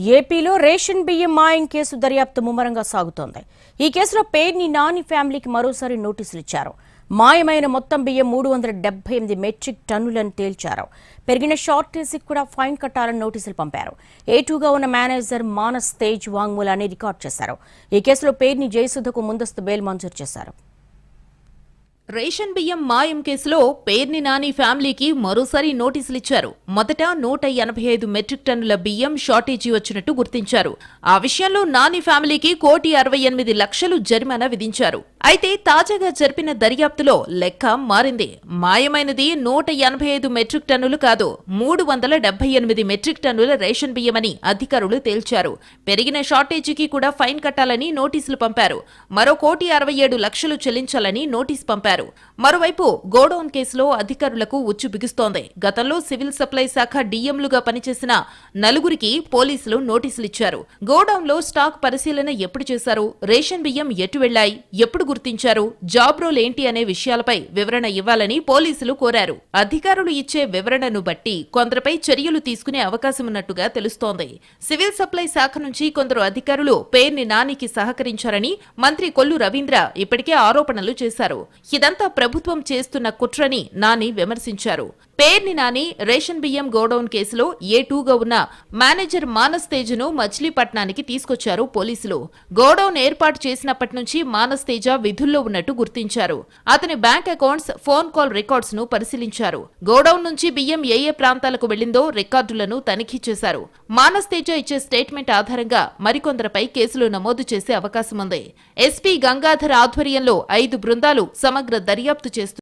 ఏపీలో రేషన్ బియ్యం మాయం కేసు దర్యాప్తు ముమ్మరంగా సాగుతోంది. ఈ కేసులో పేర్ని నాని ఫ్యామిలీకి మరోసారి నోటీసులు ఇచ్చారు మాయమైన మొత్తం బియ్యం మూడు వందల డెబ్బై ఎనిమిది మెట్రిక్ టన్నులను తేల్చారు. పెరిగిన షార్టేజీకి కూడా ఫైన్ కట్టాలని నోటీసులు పంపారు. ఏటూగా ఉన్న మేనేజర్ మానస్ తేజ్ వాంగ్మూలాన్ని రికార్డ్ చేశారు. ఈ కేసులో పేర్ని జయసుధకు ముందస్తు బెయిల్ మంజూరు చేశారు. రేషన్ బియ్యం మాయం కేసులో పేర్ని నాని ఫ్యామిలీకి మరోసారి నోటీసులు ఇచ్చారు మొదట నూట ఎనభై ఐదు మెట్రిక్ టన్నుల బియ్యం షార్టేజీ వచ్చినట్టు గుర్తించారు. ఆ విషయంలో నాని ఫ్యామిలీకి కోటి అరవై ఎనిమిది లక్షలు జరిమానా విధించారు. అయితే తాజాగా జరిపిన దర్యాప్తులో లెక్క మారింది. మాయమైనది నూట ఎనభై ఐదు మెట్రిక్ టన్నులు కాదు మూడు వందల డెబ్బై ఎనిమిది మెట్రిక్ టన్నుల రేషన్ బియ్యమని అధికారులు తేల్చారు. పెరిగిన షార్టేజీకి కూడా ఫైన్ కట్టాలని నోటీసులు పంపారు. మరో కోటి అరవై ఏడు లక్షలు చెల్లించాలని నోటీస్ పంపారు. మరోవైపు గోడౌన్ కేసులో అధికారులకు ఉచ్చు బిగుస్తోంది. గతంలో సివిల్ సప్లై శాఖ డీఎంలుగా పనిచేసిన నలుగురికి పోలీసులు నోటీసులిచ్చారు గోడౌన్లో స్టాక్ పరిశీలన ఎప్పుడు చేశారు? రేషన్ బియ్యం ఎటు వెళ్ళాయి ఎప్పుడు గుర్తించారు. జాబ్ రోల్ ఏంటి అనే విషయాలపై వివరణ ఇవ్వాలని పోలీసులు కోరారు. అధికారులు ఇచ్చే వివరణను బట్టి కొందరిపై చర్యలు తీసుకునే అవకాశమున్నట్టుగా తెలుస్తోంది. సివిల్ సప్లై శాఖ నుంచి కొందరు అధికారులు పేర్ని నానికి సహకరించారని మంత్రి కొల్లు రవీంద్ర ఇప్పటికే ఆరోపణలు చేశారు. ఇదంతా ప్రభుత్వం చేస్తున్న కుట్రని నాని విమర్శించారు. పేర్ని నాని రేషన్ బియ్యం గోడౌన్ కేసులో ఏ టూగా ఉన్న మేనేజర్ మానస్ తేజ్ను మచిలీపట్నానికి తీసుకొచ్చారు పోలీసులు. గోడౌన్ ఏర్పాటు చేసినప్పటి నుంచి మానస్ తేజ విధుల్లో ఉన్నట్టు గుర్తించారు. అతని బ్యాంక్ అకౌంట్స్ ఫోన్ కాల్ రికార్డ్స్ను పరిశీలించారు. గోడౌన్ నుంచి బియ్యం ఏ ఏ ప్రాంతాలకు వెళ్ళిందో రికార్డులను తనిఖీ చేశారు. మానస్ తేజ ఇచ్చే స్టేట్మెంట్ ఆధారంగా మరికొందరిపై కేసులు నమోదు చేసే అవకాశం ఉంది ఎస్పీ గంగాధర్ ఆధ్వర్యంలో ఐదు బృందాలు సమగ్ర దర్యాప్తు చేస్తున్నారు